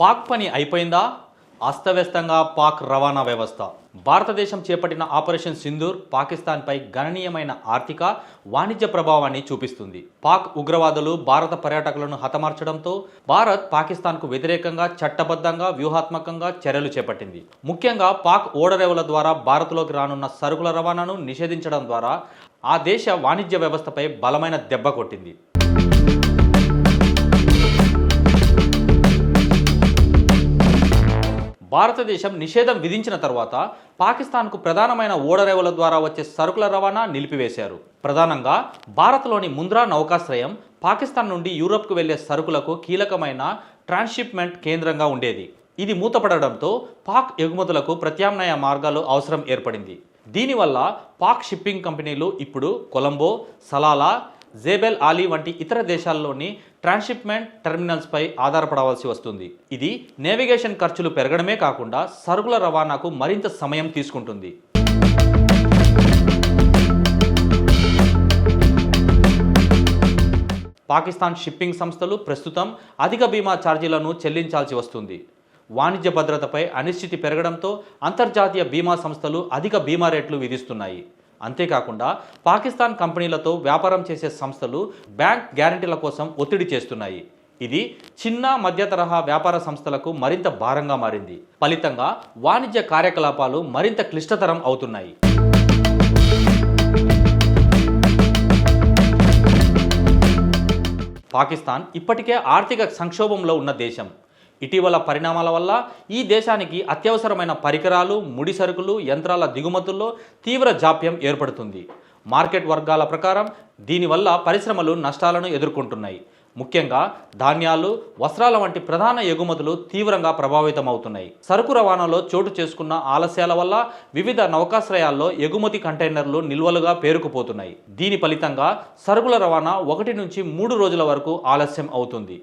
పాక్ పని అయిపోయిందా? అస్తవ్యస్తంగా పాక్ రవాణా వ్యవస్థ. భారతదేశం చేపట్టిన ఆపరేషన్ సింధూర్ పాకిస్తాన్పై గణనీయమైన ఆర్థిక వాణిజ్య ప్రభావాన్ని చూపిస్తుంది. పాక్ ఉగ్రవాదులు భారత పర్యాటకులను హతమార్చడంతో భారత్ పాకిస్తాన్కు వ్యతిరేకంగా చట్టబద్ధంగా వ్యూహాత్మకంగా చర్యలు చేపట్టింది. ముఖ్యంగా పాక్ ఓడరేవుల ద్వారా భారత్లోకి రానున్న సరుకుల రవాణాను నిషేధించడం ద్వారా ఆ దేశ వాణిజ్య వ్యవస్థపై బలమైన దెబ్బ కొట్టింది. భారతదేశం నిషేధం విధించిన తర్వాత పాకిస్తాన్కు ప్రధానమైన ఓడరేవుల ద్వారా వచ్చే సరుకుల రవాణా నిలిపివేశారు. ప్రధానంగా భారత్లోని ముంద్రా నౌకాశ్రయం పాకిస్తాన్ నుండి యూరప్కు వెళ్ళే సరుకులకు కీలకమైన ట్రాన్స్షిప్మెంట్ కేంద్రంగా ఉండేది. ఇది మూతపడడంతో పాక్ ఎగుమతులకు ప్రత్యామ్నాయ మార్గాలు అవసరం ఏర్పడింది. దీనివల్ల పాక్ షిప్పింగ్ కంపెనీలు ఇప్పుడు కొలంబో సలాలా జేబెల్ ఆలీ వంటి ఇతర దేశాల్లోని ట్రాన్స్షిప్మెంట్ టెర్మినల్స్పై ఆధారపడవలసి వస్తుంది. ఇది నేవిగేషన్ ఖర్చులు పెరగడమే కాకుండా సరుకుల రవాణాకు మరింత సమయం తీసుకుంటుంది. పాకిస్తాన్ షిప్పింగ్ సంస్థలు ప్రస్తుతం అధిక బీమా ఛార్జీలను చెల్లించాల్సి వస్తుంది. వాణిజ్య భద్రతపై అనిశ్చితి పెరగడంతో అంతర్జాతీయ బీమా సంస్థలు అధిక బీమా రేట్లు విధిస్తున్నాయి. అంతేకాకుండా పాకిస్తాన్ కంపెనీలతో వ్యాపారం చేసే సంస్థలు బ్యాంక్ గ్యారంటీల కోసం ఒత్తిడి చేస్తున్నాయి. ఇది చిన్న మధ్య తరహా వ్యాపార సంస్థలకు మరింత భారంగా మారింది. ఫలితంగా వాణిజ్య కార్యకలాపాలు మరింత క్లిష్టతరం అవుతున్నాయి. పాకిస్తాన్ ఇప్పటికే ఆర్థిక సంక్షోభంలో ఉన్న దేశం. ఇటీవల పరిణామాల వల్ల ఈ దేశానికి అత్యవసరమైన పరికరాలు ముడి సరుకులు యంత్రాల దిగుమతుల్లో తీవ్ర జాప్యం ఏర్పడుతుంది. మార్కెట్ వర్గాల ప్రకారం దీనివల్ల పరిశ్రమలు నష్టాలను ఎదుర్కొంటున్నాయి. ముఖ్యంగా ధాన్యాలు వస్త్రాల వంటి ప్రధాన ఎగుమతులు తీవ్రంగా ప్రభావితమవుతున్నాయి. సరుకు రవాణాలో చోటు చేసుకున్న ఆలస్యాల వల్ల వివిధ నౌకాశ్రయాల్లో ఎగుమతి కంటైనర్లు నిల్వలుగా పేరుకుపోతున్నాయి. దీని ఫలితంగా సరుకుల రవాణా ఒకటి నుంచి మూడు రోజుల వరకు ఆలస్యం అవుతుంది.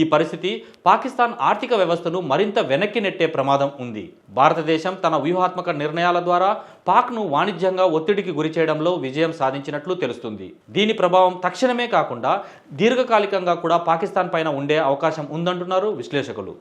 ఈ పరిస్థితి పాకిస్తాన్ ఆర్థిక వ్యవస్థను మరింత వెనక్కి నెట్టే ప్రమాదం ఉంది. భారతదేశం తన వ్యూహాత్మక నిర్ణయాల ద్వారా పాక్ను వాణిజ్యంగా ఒత్తిడికి గురి చేయడంలో విజయం సాధించినట్లు తెలుస్తుంది. దీని ప్రభావం తక్షణమే కాకుండా దీర్ఘకాలికంగా కూడా పాకిస్తాన్ పైన ఉండే అవకాశం ఉందంటున్నారు విశ్లేషకులు.